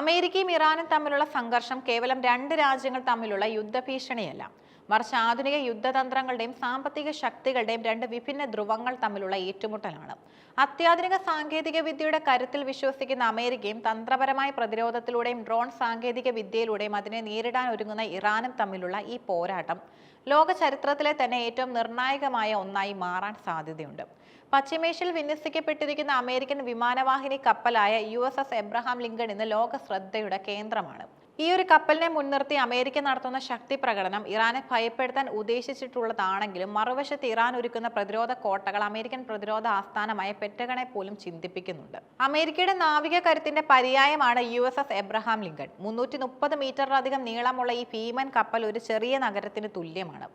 അമേരിക്കയും ഇറാനും തമ്മിലുള്ള സംഘർഷം കേവലം രണ്ട് രാജ്യങ്ങൾ തമ്മിലുള്ള യുദ്ധഭീഷണിയല്ല. മറിച്ച് ആധുനിക യുദ്ധതന്ത്രങ്ങളുടെയും സാമ്പത്തിക ശക്തികളുടെയും രണ്ട് വിഭിന്ന ധ്രുവങ്ങൾ തമ്മിലുള്ള ഏറ്റുമുട്ടലാണ്. അത്യാധുനിക സാങ്കേതിക വിദ്യയുടെ കരുത്തിൽ വിശ്വസിക്കുന്ന അമേരിക്കയും തന്ത്രപരമായ പ്രതിരോധത്തിലൂടെയും ഡ്രോൺ സാങ്കേതിക വിദ്യയിലൂടെയും അതിനെ നേരിടാൻ ഒരുങ്ങുന്ന ഇറാനും തമ്മിലുള്ള ഈ പോരാട്ടം ലോക ചരിത്രത്തിലെ തന്നെ ഏറ്റവും നിർണായകമായ ഒന്നായി മാറാൻ സാധ്യതയുണ്ട്. പശ്ചിമേഷ്യയിൽ വിന്യസിക്കപ്പെട്ടിരിക്കുന്ന അമേരിക്കൻ വിമാനവാഹിനി കപ്പലായ U S S Abraham Lincoln ഇന്ന് ലോക ശ്രദ്ധയുടെ കേന്ദ്രമാണ്. ഈ ഒരു കപ്പലിനെ മുൻനിർത്തി അമേരിക്ക നടത്തുന്ന ശക്തി പ്രകടനം ഇറാനെ ഭയപ്പെടുത്താൻ ഉദ്ദേശിച്ചിട്ടുള്ളതാണെങ്കിലും മറുവശത്ത് ഇറാൻ ഒരുക്കുന്ന പ്രതിരോധ കോട്ടകൾ അമേരിക്കൻ പ്രതിരോധ ആസ്ഥാനമായ പെറ്റഗണെ പോലും ചിന്തിപ്പിക്കുന്നുണ്ട്. അമേരിക്കയുടെ നാവിക കരുത്തിന്റെ പര്യായമാണ് U S S Abraham Lincoln. മുന്നൂറ്റി മുപ്പത് മീറ്ററിലധികം നീളമുള്ള ഈ ഭീമൻ കപ്പൽ ഒരു ചെറിയ നഗരത്തിന് തുല്യമാണ്.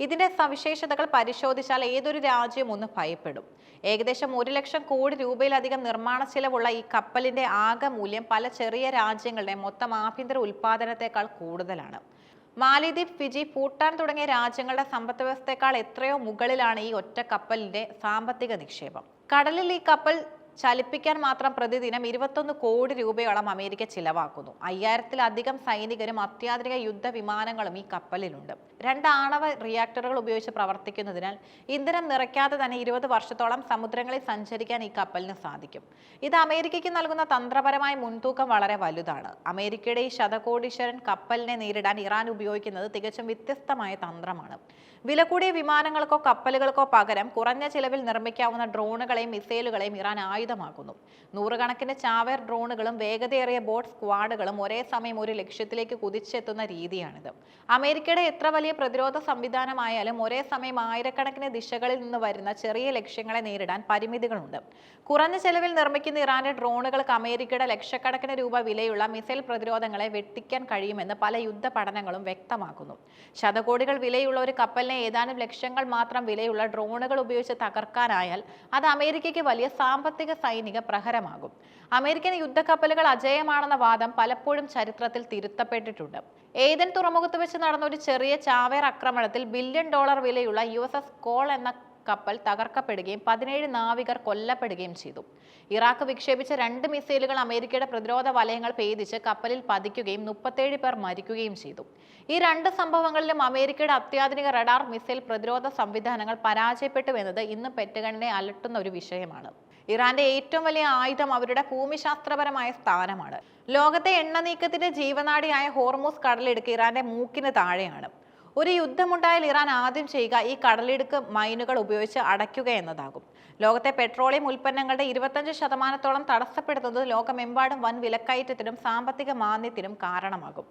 ഇതിന്റെ സവിശേഷതകൾ പരിശോധിച്ചാൽ ഏതൊരു രാജ്യവും ഒന്ന് ഭയപ്പെടും. ഏകദേശം ഒരു ലക്ഷം കോടി രൂപയിലധികം നിർമ്മാണ ചിലവുള്ള ഈ കപ്പലിന്റെ ആകെ മൂല്യം പല ചെറിയ രാജ്യങ്ങളുടെ മൊത്തം ആഭ്യന്തര ഉൽപാദനത്തെക്കാൾ കൂടുതലാണ്. മാലിദ്വീപ് ഫിജി ഭൂട്ടാൻ തുടങ്ങിയ രാജ്യങ്ങളുടെ സമ്പദ് വ്യവസ്ഥയെക്കാൾ എത്രയോ മുകളിലാണ് ഈ ഒറ്റ കപ്പലിന്റെ സാമ്പത്തിക നിക്ഷേപം. കടലിൽ ഈ കപ്പൽ ചലിപ്പിക്കാൻ മാത്രം പ്രതിദിനം ഇരുപത്തൊന്ന് കോടി രൂപയോളം അമേരിക്ക ചിലവാക്കുന്നു. അയ്യായിരത്തിലധികം സൈനികരും അത്യാധുനിക യുദ്ധ വിമാനങ്ങളും ഈ കപ്പലിലുണ്ട്. രണ്ട് ആണവ റിയാക്ടറുകൾ ഉപയോഗിച്ച് പ്രവർത്തിക്കുന്നതിനാൽ ഇന്ധനം നിറയ്ക്കാതെ തന്നെ ഇരുപത് വർഷത്തോളം സമുദ്രങ്ങളിൽ സഞ്ചരിക്കാൻ ഈ കപ്പലിന് സാധിക്കും. ഇത് അമേരിക്കയ്ക്ക് നൽകുന്ന തന്ത്രപരമായ മുൻതൂക്കം വളരെ വലുതാണ്. അമേരിക്കയുടെ ഈ ശതകോടീശ്വരൻ കപ്പലിനെ നേരിടാൻ ഇറാൻ ഉപയോഗിക്കുന്നത് തികച്ചും വ്യത്യസ്തമായ തന്ത്രമാണ്. വില കൂടിയ വിമാനങ്ങൾക്കോ കപ്പലുകൾക്കോ പകരം കുറഞ്ഞ ചിലവിൽ നിർമ്മിക്കാവുന്ന ഡ്രോണുകളെയും മിസൈലുകളെയും ഇറാൻ ആയുധമാക്കുന്നു നൂറുകണക്കിന് ചാവേർ ഡ്രോണുകളും വേഗതയേറിയ ബോട്ട് സ്ക്വാഡുകളും ഒരേ സമയം ഒരു ലക്ഷ്യത്തിലേക്ക് കുതിച്ചെത്തുന്ന രീതിയാണിത്. അമേരിക്കയുടെ എത്ര വലിയ പ്രതിരോധ സംവിധാനമായാലും ഒരേ സമയം ആയിരക്കണക്കിന് ദിശകളിൽ നിന്ന് വരുന്ന ചെറിയ ലക്ഷ്യങ്ങളെ നേരിടാൻ പരിമിതികളുണ്ട്. കുറഞ്ഞ ചെലവിൽ നിർമ്മിക്കുന്ന ഇറാന്റെ ഡ്രോണുകൾക്ക് അമേരിക്കയുടെ ലക്ഷക്കണക്കിന് രൂപ വിലയുള്ള മിസൈൽ പ്രതിരോധങ്ങളെ വെട്ടിക്കാൻ കഴിയുമെന്ന് പല യുദ്ധ പഠനങ്ങളും വ്യക്തമാക്കുന്നു. ശതകോടികൾ വിലയുള്ള ഒരു കപ്പലിനെ ഏതാനും ലക്ഷങ്ങൾ മാത്രം വിലയുള്ള ഡ്രോണുകൾ ഉപയോഗിച്ച് തകർക്കാനായാൽ അത് അമേരിക്കയ്ക്ക് വലിയ സാമ്പത്തിക സൈനിക പ്രഹരമാകും. അമേരിക്കൻ യുദ്ധക്കപ്പലുകൾ അജയമാണെന്ന വാദം പലപ്പോഴും ചരിത്രത്തിൽ തിരുത്തപ്പെട്ടിട്ടുണ്ട്. ഏതൻ തുറമുഖത്ത് വെച്ച് നടന്ന ഒരു ചെറിയ ചാവേർ ആക്രമണത്തിൽ ബില്യൺ ഡോളർ വിലയുള്ള യു എസ് എസ് കോൾ എന്ന കപ്പൽ തകർക്കപ്പെടുകയും പതിനേഴ് നാവികർ കൊല്ലപ്പെടുകയും ചെയ്തു. ഇറാഖ് വിക്ഷേപിച്ച രണ്ട് മിസൈലുകൾ അമേരിക്കയുടെ പ്രതിരോധ വലയങ്ങൾ ഭേദിച്ച് കപ്പലിൽ പതിക്കുകയും മുപ്പത്തേഴ് പേർ മരിക്കുകയും ചെയ്തു. ഈ രണ്ട് സംഭവങ്ങളിലും അമേരിക്കയുടെ അത്യാധുനിക റഡാർ മിസൈൽ പ്രതിരോധ സംവിധാനങ്ങൾ പരാജയപ്പെട്ടു എന്നത് ഇന്ന് പെറ്റഗണിനെ അലട്ടുന്ന ഒരു വിഷയമാണ്. ഇറാന്റെ ഏറ്റവും വലിയ ആയുധം അവരുടെ ഭൂമിശാസ്ത്രപരമായ സ്ഥാനമാണ്. ലോകത്തെ എണ്ണ നീക്കത്തിന്റെ ജീവനാടിയായ ഹോർമൂസ് കടലിടുക്ക് ഇറാന്റെ മൂക്കിന് താഴെയാണ്. ഒരു യുദ്ധമുണ്ടായാൽ ഇറാൻ ആദ്യം ചെയ്യുക ഈ കടലിടുക്ക് മൈനുകൾ ഉപയോഗിച്ച് അടയ്ക്കുക എന്നതാകും. ലോകത്തെ പെട്രോളിയം ഉൽപ്പന്നങ്ങളുടെ ഇരുപത്തഞ്ച് ശതമാനത്തോളം തടസ്സപ്പെടുത്തുന്നത് ലോകമെമ്പാടും വൻ വിലക്കയറ്റത്തിനും സാമ്പത്തിക മാന്ദ്യത്തിനും കാരണമാകും.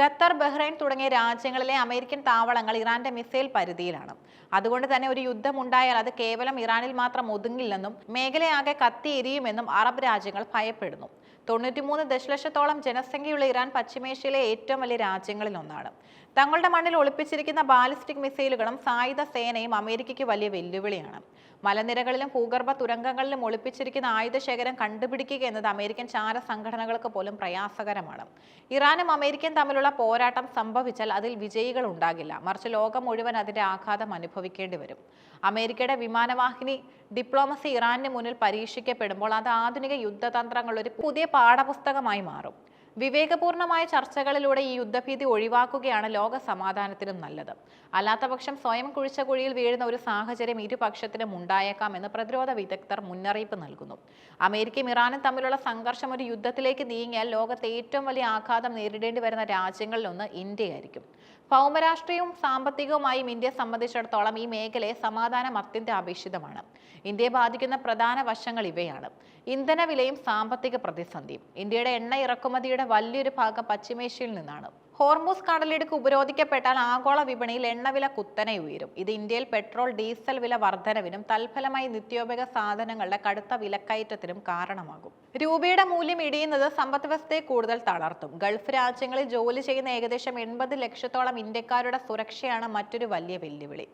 ഖത്തർ ബഹ്റൈൻ തുടങ്ങിയ രാജ്യങ്ങളിലെ അമേരിക്കൻ താവളങ്ങൾ ഇറാന്റെ മിസൈൽ പരിധിയിലാണ്. അതുകൊണ്ട് തന്നെ ഒരു യുദ്ധമുണ്ടായാൽ അത് കേവലം ഇറാനിൽ മാത്രം ഒതുങ്ങില്ലെന്നും മേഖലയാകെ കത്തിയെരിയുമെന്നും അറബ് രാജ്യങ്ങൾ ഭയപ്പെടുന്നു. തൊണ്ണൂറ്റിമൂന്ന് ദശലക്ഷത്തോളം ജനസംഖ്യയുള്ള ഇറാൻ പശ്ചിമേഷ്യയിലെ ഏറ്റവും വലിയ രാജ്യങ്ങളിൽ ഒന്നാണ്. തങ്ങളുടെ മണ്ണിൽ ഒളിപ്പിച്ചിരിക്കുന്ന ബാലിസ്റ്റിക് മിസൈലുകളും സായുധ സേനയും അമേരിക്കയ്ക്ക് വലിയ വെല്ലുവിളിയാണ്. മലനിരകളിലും ഭൂഗർഭ തുരങ്കങ്ങളിലും ഒളിപ്പിച്ചിരിക്കുന്ന ആയുധശേഖരം കണ്ടുപിടിക്കുക എന്നത് അമേരിക്കൻ ചാര സംഘടനകൾക്ക് പോലും പ്രയാസകരമാണ്. ഇറാനും അമേരിക്കയും തമ്മിലുള്ള പോരാട്ടം സംഭവിച്ചാൽ അതിൽ വിജയികൾ ഉണ്ടാകില്ല. മറിച്ച് ലോകം മുഴുവൻ അതിന്റെ ആഘാതം അനുഭവിക്കേണ്ടി വരും. അമേരിക്കയുടെ വിമാനവാഹിനി ഡിപ്ലോമസി ഇറാനിന് മുന്നിൽ പരീക്ഷിക്കപ്പെടുമ്പോൾ അത് ആധുനിക യുദ്ധതന്ത്രങ്ങളുടെ ഒരു പുതിയ പാഠപുസ്തകമായി മാറും. വിവേകപൂർണമായ ചർച്ചകളിലൂടെ ഈ യുദ്ധഭീതി ഒഴിവാക്കുകയാണ് ലോക സമാധാനത്തിനും നല്ലത്. അല്ലാത്തപക്ഷം സ്വയം കുഴിച്ച കുഴിയിൽ വീഴുന്ന ഒരു സാഹചര്യം ഇരുപക്ഷത്തിനും ഉണ്ടായേക്കാം എന്ന് പ്രതിരോധ വിദഗ്ധർ മുന്നറിയിപ്പ് നൽകുന്നു. അമേരിക്കയും ഇറാനും തമ്മിലുള്ള സംഘർഷം ഒരു യുദ്ധത്തിലേക്ക് നീങ്ങിയാൽ ലോകത്തെ ഏറ്റവും വലിയ ആഘാതം നേരിടേണ്ടി വരുന്ന രാജ്യങ്ങളിലൊന്ന് ഇന്ത്യയായിരിക്കും. ഭൗമരാഷ്ട്രീയവും സാമ്പത്തികവുമായും ഇന്ത്യയെ സംബന്ധിച്ചിടത്തോളം ഈ മേഖലയെ സമാധാനം അത്യന്താപേക്ഷിതമാണ് ഇന്ത്യയെ ബാധിക്കുന്ന പ്രധാന വശങ്ങൾ ഇവയാണ്. ഇന്ധനവിലയും സാമ്പത്തിക പ്രതിസന്ധിയും ഇന്ത്യയുടെ എണ്ണ ഇറക്കുമതിയുടെ വലിയൊരു ഭാഗം പശ്ചിമേഷ്യയിൽ നിന്നാണ്. ഹോർമൂസ് കടലിടുക്ക് ഉപരോധിക്കപ്പെട്ടാൽ ആഗോള വിപണിയിൽ എണ്ണവില കുത്തനെ ഉയരും. ഇത് ഇന്ത്യയിൽ പെട്രോൾ ഡീസൽ വില വർധനവിനും തൽഫലമായി നിത്യോപയോഗ സാധനങ്ങളുടെ കടുത്ത വിലക്കയറ്റത്തിനും കാരണമാകും. രൂപയുടെ മൂല്യം ഇടിയുന്നത് സമ്പദ്വ്യവസ്ഥയെ കൂടുതൽ തളർത്തും. ഗൾഫ് രാജ്യങ്ങളിൽ ജോലി ചെയ്യുന്ന ഏകദേശം എൺപത് ലക്ഷത്തോളം ഇന്ത്യക്കാരുടെ സുരക്ഷയാണ് മറ്റൊരു വലിയ വെല്ലുവിളി.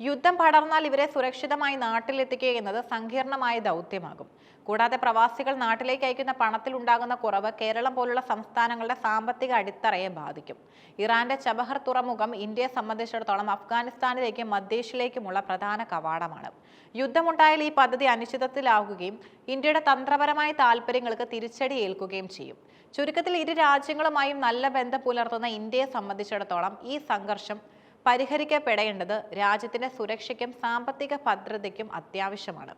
യുദ്ധം പടർന്നാൽ ഇവരെ സുരക്ഷിതമായി നാട്ടിലെത്തിക്കുക എന്നത് സങ്കീർണമായ ദൗത്യമാകും. കൂടാതെ പ്രവാസികൾ നാട്ടിലേക്ക് അയക്കുന്ന പണത്തിൽ ഉണ്ടാകുന്ന കുറവ് കേരളം പോലുള്ള സംസ്ഥാനങ്ങളുടെ സാമ്പത്തിക അടിത്തറയെ ബാധിക്കും. ഇറാന്റെ ചബഹർ തുറമുഖം ഇന്ത്യയെ സംബന്ധിച്ചിടത്തോളം അഫ്ഗാനിസ്ഥാനിലേക്കും മധ്യേഷ്യയിലേക്കുമുള്ള പ്രധാന കവാടമാണ്. യുദ്ധമുണ്ടായാൽ ഈ പദ്ധതി അനിശ്ചിതത്തിലാവുകയും ഇന്ത്യയുടെ തന്ത്രപരമായ താൽപ്പര്യങ്ങൾക്ക് തിരിച്ചടി ഏൽക്കുകയും ചെയ്യും. ചുരുക്കത്തിൽ ഇരു രാജ്യങ്ങളുമായും നല്ല ബന്ധം പുലർത്തുന്ന ഇന്ത്യയെ സംബന്ധിച്ചിടത്തോളം ഈ സംഘർഷം പരിഹരിക്കപ്പെടേണ്ടത് രാജ്യത്തിന്റെ സുരക്ഷയ്ക്കും സാമ്പത്തിക ഭദ്രതയ്ക്കും അത്യാവശ്യമാണ്.